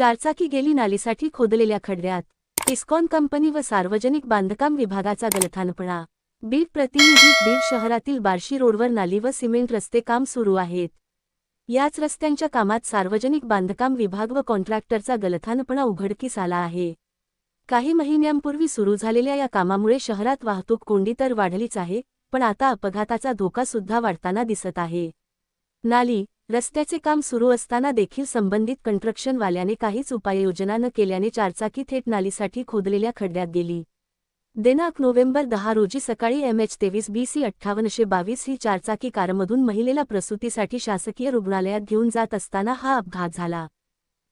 चारचाकी गेली नालीसाठी खोदलेल्या खड्ड्यात इस्कॉन कंपनी व सार्वजनिक बांधकाम विभागाचा गलथानपणा. बीड प्रतिनिधी बीड शहरातील बार्शी रोडवर नाली व सिमेंट रस्ते काम सुरू आहेत. याच रस्त्यांच्या कामात सार्वजनिक बांधकाम विभाग व कॉन्ट्रॅक्टरचा गलथानपणा उघडकीस आला आहे. काही महिन्यांपूर्वी सुरू झालेल्या या कामामुळे शहरात वाहतूक कोंडी तर वाढलीच आहे पण आता अपघाताचा धोका सुद्धा वाढताना दिसत आहे. नाली रस्त्याचे काम सुरू असताना देखील संबंधित कंट्रक्शनवाल्याने काहीच उपाययोजना न केल्याने चारचाकी थेट नालीसाठी खोदलेल्या खड्ड्यात गेली. दिनांक नोव्हेंबर दहा रोजी सकाळी एम एच तेवीस बी सी अठ्ठावन्नशे बावीस ही चारचाकी कारमधून महिलेला प्रसूतीसाठी शासकीय रुग्णालयात घेऊन जात असताना हा अपघात झाला.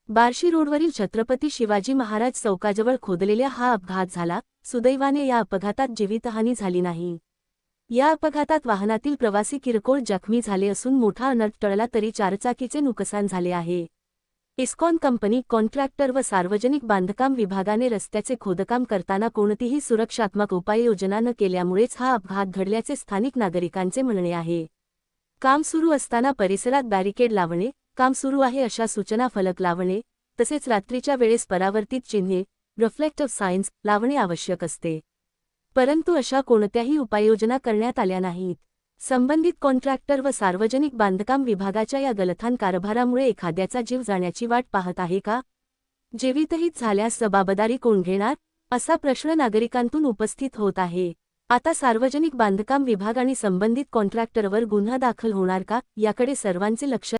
बार्शी रोडवरील छत्रपती शिवाजी महाराज चौकाजवळ खोदलेल्या हा अपघात झाला. सुदैवाने या अपघातात जीवितहानी झाली नाही. या अपघातात वाहनातील प्रवासी किरकोळ जखमी झाले असून मोठा अनर्थ टळला तरी चारचाकीचे नुकसान झाले आहे. इस्कॉन कंपनी कॉन्ट्रॅक्टर व सार्वजनिक बांधकाम विभागाने रस्त्याचे खोदकाम करताना कोणतीही सुरक्षात्मक उपाययोजना न केल्यामुळेच हा अपघात घडल्याचे स्थानिक नागरिकांचे म्हणणे आहे. काम सुरू असताना परिसरात बॅरिकेड लावणे काम सुरू आहे अशा सूचना फलक लावणे तसेच रात्रीच्या वेळेस परावर्तित चिन्हे रिफ्लेक्टिव्ह सायन्स लावणे आवश्यक असते. परंतु अशा कोणत्याही उपाययोजना करण्यात आल्या नाहीत. संबंधित कॉन्ट्रॅक्टर व सार्वजनिक बांधकाम विभागाच्या या गलथान कारभारामुळे एखाद्याचा जीव जाण्याची वाट पाहत आहे का? जीवितहित झाल्यास जबाबदारी कोण घेणार? असा प्रश्न नागरिकांतून उपस्थित होत आहे. आता सार्वजनिक बांधकाम विभाग आणि संबंधित कॉन्ट्रॅक्टरवर गुन्हा दाखल होणार का? याकडे सर्वांचे लक्ष